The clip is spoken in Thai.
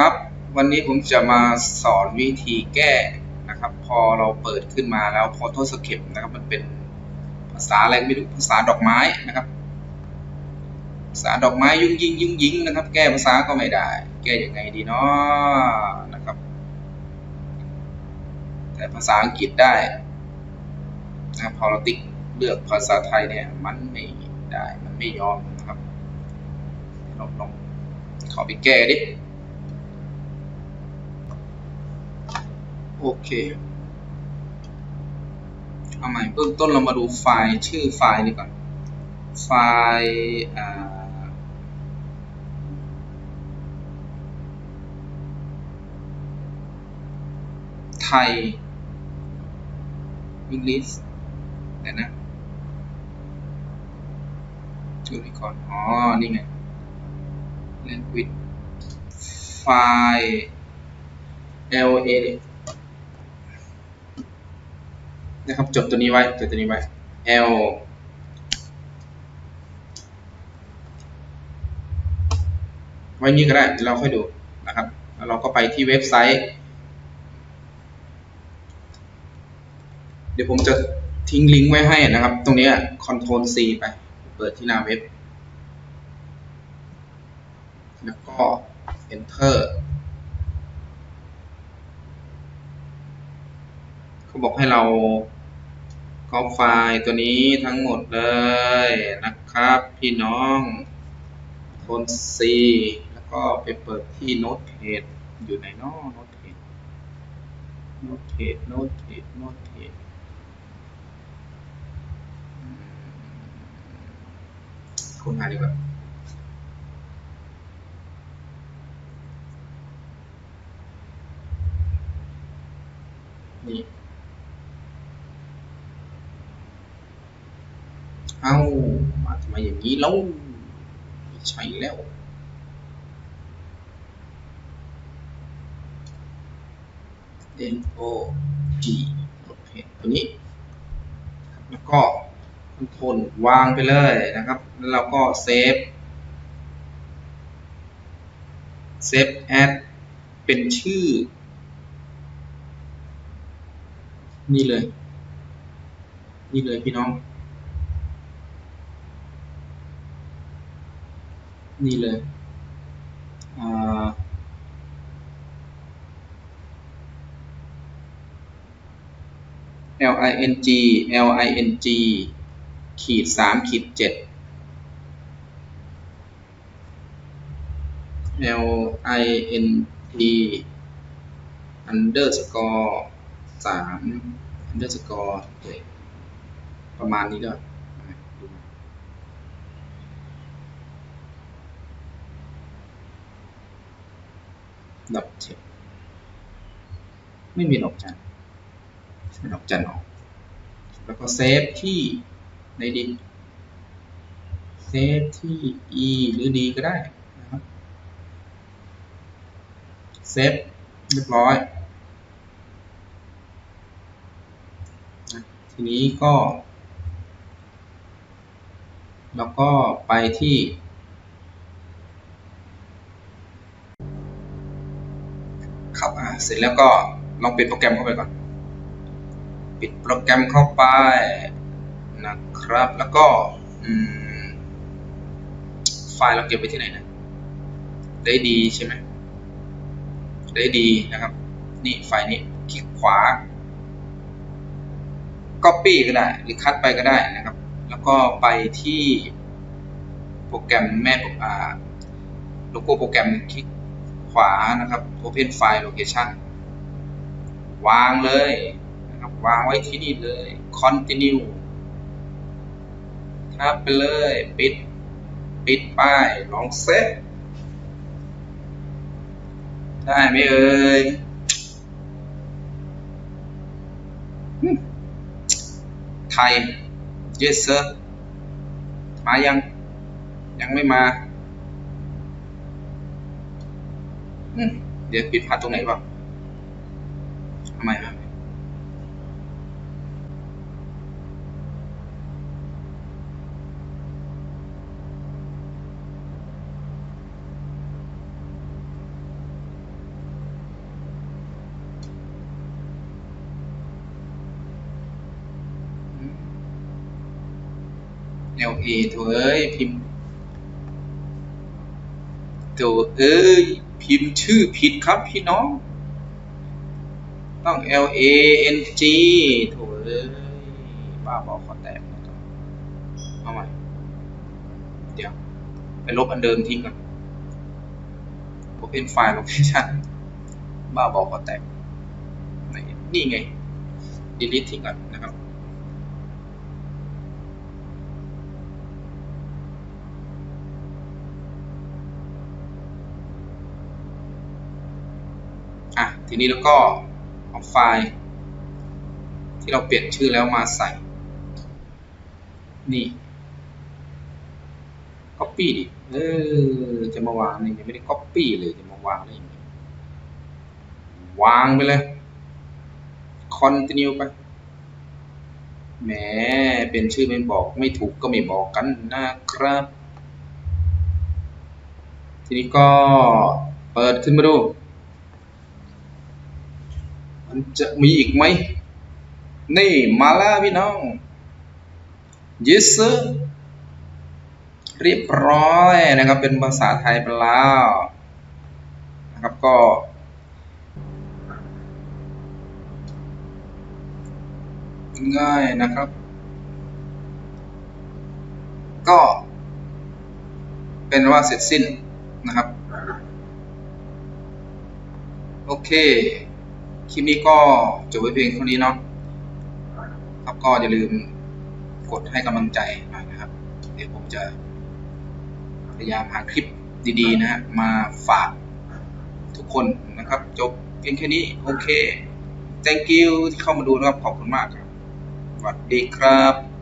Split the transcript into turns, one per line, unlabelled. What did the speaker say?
ครับ วันนี้ผมจะมาสอนวิธีแก้นะครับ พอเราเปิดขึ้นมาแล้วพอโทสเข็มนะครับ มันเป็นภาษาอะไรไม่รู้ภาษาดอกไม้นะครับ ภาษาดอกไม้ยุ่งยิงยุ่งยิงนะครับ แก้ภาษาก็ไม่ได้ แก้ยังไงดีเนาะนะครับ แต่ภาษาอังกฤษได้นะครับพอเราติ๊กเลือกภาษาไทยเนี่ยมันไม่ได้มันไม่ยอมนะครับลองลองขอไปแก้ดิ โอเค เอาใหม่เบื้องต้นเรามาดูไฟล์ชื่อไฟล์นี้ก่อน ไฟล์ไทยอังกฤษเดี๋ยวนะชื่อนี้ก่อน อ๋อ นี่ไง language ไฟล์ LA นะครับ จดตัวนี้ไว้ จดตัวนี้ไว้ L ไว้นี้ก็ได้เราค่อยดูนะครับแล้วเราก็ไปที่เว็บไซต์ เดี๋ยวผมจะทิ้งลิงก์ไว้ให้นะครับ ตรงนี้ Ctrl C ไป เปิดที่หน้าเว็บ แล้วก็ Enter เขาบอกให้เรา copy ไฟล์ตัวนี้ทั้งหมดเลยนะครับพี่น้องทน C แล้วก็ไปเปิดที่ Notepad อยู่ในนอ Notepad Notepad Notepad Notepad อืมค้นหาดีกว่านี่ เอ้ามาทำไมอย่างนี้แล้วไม่ใช่แล้ว N O G โอเคตัวนี้ แล้วก็คอนโทรลวางไปเลยนะครับ แล้วเราก็เซฟเซฟแอดเป็นชื่อ นี่เลย นี่เลยพี่น้อง นี่เลยอ่า L I N G L I N G ขีดสามขีดเจ็ด L I N G underscore สาม underscore เจ็ดประมาณนี้ด้วย ดอกเจ็ดไม่มีดอกจันไม่ดอกจันออก แล้วก็เซฟที่ในดินเซฟที่ e หรือ d ก็ได้นะครับเซฟเรียบร้อย ทีนี้ก็ แล้วก็ไปที่ เสร็จแล้วก็ลองปิดโปรแกรมเข้าไปก่อน ปิดโปรแกรมเข้าไปนะครับ แล้วก็ไฟล์เราเก็บไว้ที่ไหนนะ ได้ดีใช่ไหม ได้ดีนะครับ นี่ไฟล์นี้ คลิกขวา Copy ก็ได้ หรือคัดไปก็ได้นะครับ แล้วก็ไปที่โปรแกรมแม่โลโก้โปรแกรมคลิก ขวานะครับ Open File Location วางเลยนะครับ วางไว้ที่นี่เลย Continue ทับไปเลย ปิด ปิดป้าย ลองเซตได้ไหมเอ่ยหึไทย yes sir มายัง ยังไม่มา อืมเดี๋ยวผิดพลาดตรงไหนเปล่าทำไมครับเอลเอถเอ้ยพิมพ์ตัวเอ้ย พิมพ์ชื่อผิดครับพี่น้อง ต้อง L A N G โถเอ้ยบ้าบอขอแตกนะครับเอาใหม่เดี๋ยว ไปลบอันเดิมทิ้งก่อน Open File Location บ้าบอขอแตกไหนนี่ไง delete ทิ้งก่อน ทีนี้แล้วก็เอาไฟล์ ที่เราเปลี่ยนชื่อแล้วมาใส่ นี่ copy ดิ เออ จะมาวางนี่ยังไม่ได้ copy เลย จะมาวางได้ยังไงวางไปเลย continue ไป แหม เป็นชื่อไม่บอก ไม่ถูกก็ไม่บอกกันนะครับ ทีนี้ก็เปิดขึ้นมาดู จะมีอีกไหมนี่มาแล้วพี่น้อง yes sir เรียบร้อยนะครับ เป็นภาษาไทยไปแล้วนะครับ ก็ง่ายนะครับ ก็เป็นว่าเสร็จสิ้นนะครับ โอเค คลิปนี้ก็จบไว้เพียงเท่านี้เนาะครับก็อย่าลืมกดให้กำลังใจหน่อยนะครับ เดี๋ยวผมจะพยายามหาคลิปดีๆนะฮะมาฝากทุกคนนะครับ จบเพียงแค่นี้ โอเค thank you ที่เข้ามาดูนะครับ ขอบคุณมากครับสวัสดีครับ